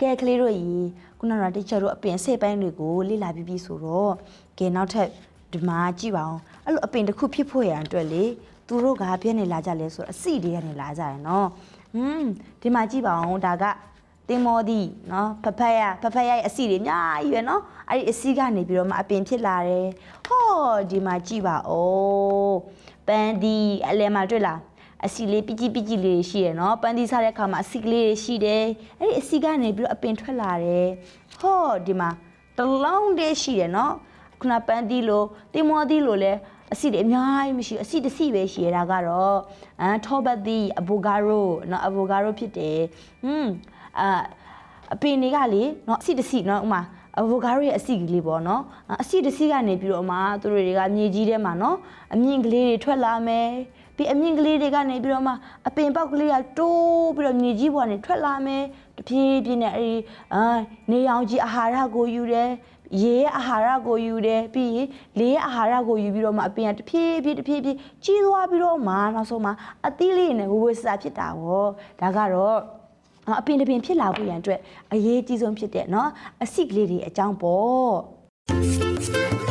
ကဲကလေးတို့ကြီးခုနကတချို့တို့အပင်စိတ်ပိုင်းတွေကိုလေ့လာပြီးပြီဆိုတော့ကဲနောက်ထပ်ဒီမှာကြည့်ပါအောင်အဲ့လိုအပင်တစ်ခုဖြစ်ဖို့ရန်အတွက်လေသူတို့ကပြည့်နေလာကြလဲဆိုတော့အစီတွေကနေလာကြရယ်နော်ဟွန်းဒီမှာကြည့်ပါအောင်ဒါကတင်မောဒီနော်ဖဖက်ရဖဖက်ရရဲ့အစီတွေအများကြီးပဲနော်အဲ့ဒီအစီကနေပြီးတော့မှအပင်ဖြစ်လာတယ်ဟောဒီမှာကြည့်ပါဦးပန်းဒီအလဲမှာတွေ့လား အစီလေးပကြီးပကြီးလေးတွေရှိတယ်နော်ပန်းဒီစားတဲ့အခါမှာအစီကလေးတွေရှိတယ်အဲ့ဒီအစီကနေပြီးတော့အပင်ထွက်လာတယ်ဟောဒီမှာတစ်လုံးတည်းရှိတယ်နော်ခုနပန်းဒီလိုတင်မောဒီလိုလဲအစီတွေအများကြီးမရှိဘူးအစီတစ်စီပဲရှိရတာကတော့အမ်ထောဘတ်ဒီအဘိုဂါရိုနော်အဘိုဂါရိုဖြစ်တယ်ဟွန်းအာအပင်တွေကလေနော်အစီတစ်စီနော်ဥမာအဘိုဂါရိုရဲ့အစီကလေးပေါ့နော်အစီတစ်စီကနေပြီးတော့မှသူတို့တွေကမြေကြီးထဲမှာနော်အမြင့်ကလေးတွေထွက်လာမယ် ပြီးအမြင့်ကလေးတွေကနေပြီးတော့မှအပင်ပေါက်ကလေးကတိုးပြီးတော့မြေကြီးပေါ်ကနေထွက်လာမယ်တဖြည်းဖြည်းနဲ့အဲဒီအာနေအောင်ကြီးအာဟာရကိုယူတယ်ရေရဲ့အာဟာရကိုယူတယ်ပြီးရင်လေရဲ့အာဟာရကိုယူပြီးတော့မှအပင်ကတဖြည်းဖြည်းတဖြည်းဖြည်းကြီးသွားပြီးတော့မှနောက်ဆုံးမှအသီးလေးနဲ့ဝဝဆာဖြစ်တာဗောဒါကတော့ အပင်တစ်ပင်ဖြစ်လာဖို့ရန်အတွက်အရေးကြီးဆုံးဖြစ်တဲ့เนาะအစိကလေးတွေအကြောင်းပေါ့